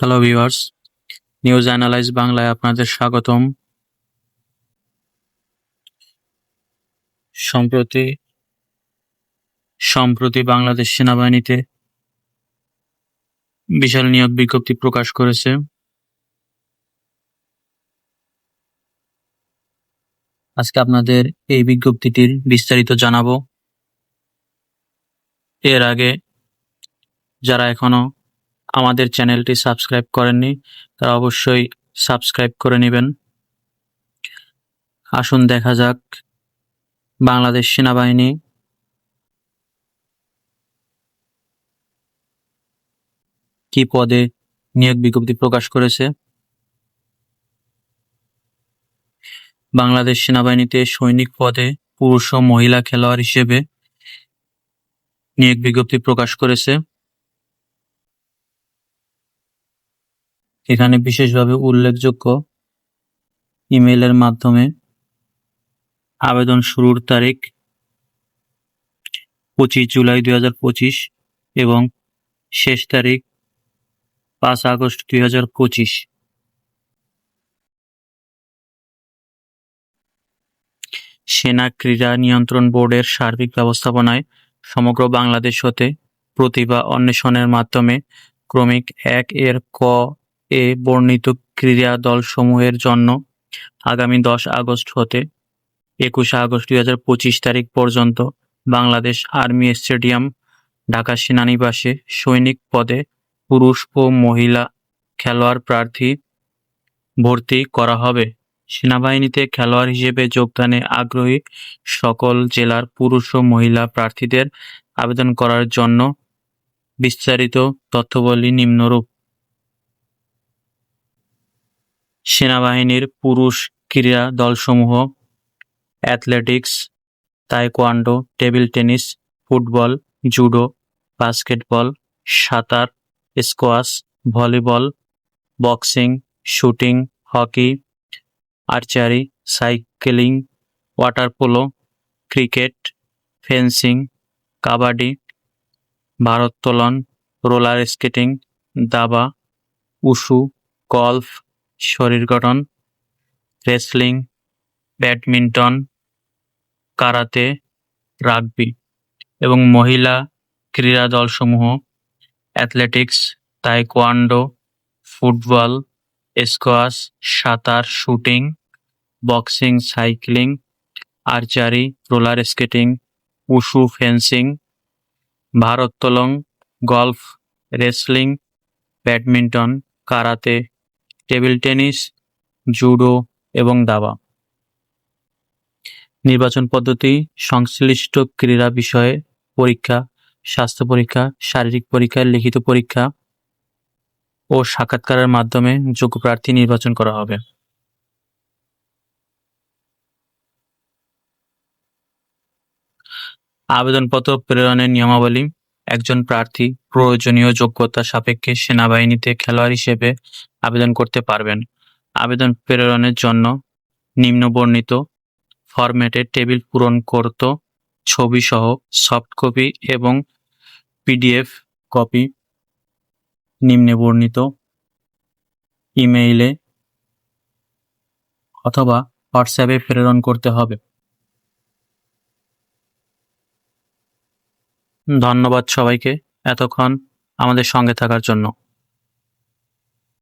Hello viewers news analyse বাংলায় আপনাদের স্বাগতম। সম্প্রতি সম্প্রতি বাংলাদেশ সেনাবাহিনীতে বিশাল নিয়োগ বিজ্ঞপ্তি প্রকাশ করেছে। আজকে আপনাদের এই বিজ্ঞপ্তিটির বিস্তারিত জানাব। এর আগে, যারা এখনও আমাদের চ্যানেলটি সাবস্ক্রাইব করেননি, তারা অবশ্যই সাবস্ক্রাইব করে নেবেন। আসুন দেখা যাক বাংলাদেশ সেনাবাহিনী কি পদে নিয়োগ বিজ্ঞপ্তি প্রকাশ করেছে। বাংলাদেশ সেনাবাহিনীতে সৈনিক পদে পুরুষ ও মহিলা খেলোয়াড় হিসেবে নিয়োগ বিজ্ঞপ্তি প্রকাশ করেছে। এখানে বিশেষভাবে উল্লেখযোগ্য ইমেইলের মাধ্যমে আবেদন শুরুর তারিখ পঁচিশ জুলাই দুই হাজার পঁচিশ এবং শেষ তারিখ পাঁচ আগস্ট দুই হাজার পঁচিশ। সেনা ক্রীড়া নিয়ন্ত্রণ বোর্ডের সার্বিক ব্যবস্থাপনায় সমগ্র বাংলাদেশ হতে প্রতিভা অন্বেষণের মাধ্যমে ক্রমিক এক এর ক এ বর্ণিত ক্রীড়া দলসমূহের জন্য আগামী দশ আগস্ট হতে একুশে আগস্ট দুই হাজার পঁচিশ তারিখ পর্যন্ত বাংলাদেশ আর্মি স্টেডিয়াম, ঢাকা সেনানিবাসে সৈনিক পদে পুরুষ ও মহিলা খেলোয়াড় প্রার্থী ভর্তি করা হবে। সেনাবাহিনীতে খেলোয়াড় হিসেবে যোগদানে আগ্রহী সকল জেলার পুরুষ ও মহিলা প্রার্থীদের আবেদন করার জন্য বিস্তারিত তথ্যবলী নিম্নরূপ। সেনাবাহিনীর পুরুষ ক্রীড়া দলসমূহ, athletics, taekwondo, table tennis, football, judo, basketball, সাঁতার, squash, volleyball, boxing, shooting, hockey, archery, cycling, water polo, cricket, fencing, kabaddi, ভারোত্তোলন, roller skating, দাবা, উশু, গল্ফ শরীর গঠন রেসলিং ব্যাডমিন্টন কারাতে রাগবি এবং মহিলা ক্রীড়া দলসমূহ অ্যাথলেটিক্স তাইকোয়ান্ডো ফুটবল স্কোয়াশ সাঁতার shooting boxing cycling archery roller skating wushu fencing ভারোত্তোলন golf wrestling badminton karate table tennis, judo এবং দাবা। নির্বাচন পদ্ধতি, সংশ্লিষ্ট ক্রীড়া বিষয়ে পরীক্ষা, স্বাস্থ্য পরীক্ষা, শারীরিক পরীক্ষা, লিখিত পরীক্ষা ও সাক্ষাৎকারের মাধ্যমে যোগ্য প্রার্থী নির্বাচন করা হবে। আবেদনপত্র প্রেরণের নিয়মাবলী একজন প্রার্থী প্রয়োজনীয় যোগ্যতা সাপেক্ষে সেনাবাহিনীতে খেলোয়াড় হিসেবে আবেদন করতে পারবেন। আবেদন প্রেরণের জন্য নিম্নবর্ণিত ফরম্যাটে টেবিল পূরণ করত ছবি সহ সফট কপি এবং পিডিএফ কপি। নিম্নে বর্ণিত ইমেইলে অথবা হোয়াটসঅ্যাপে প্রেরণ করতে হবে। ধন্যবাদ সবাইকে এতক্ষণ আমাদের সঙ্গে থাকার জন্য।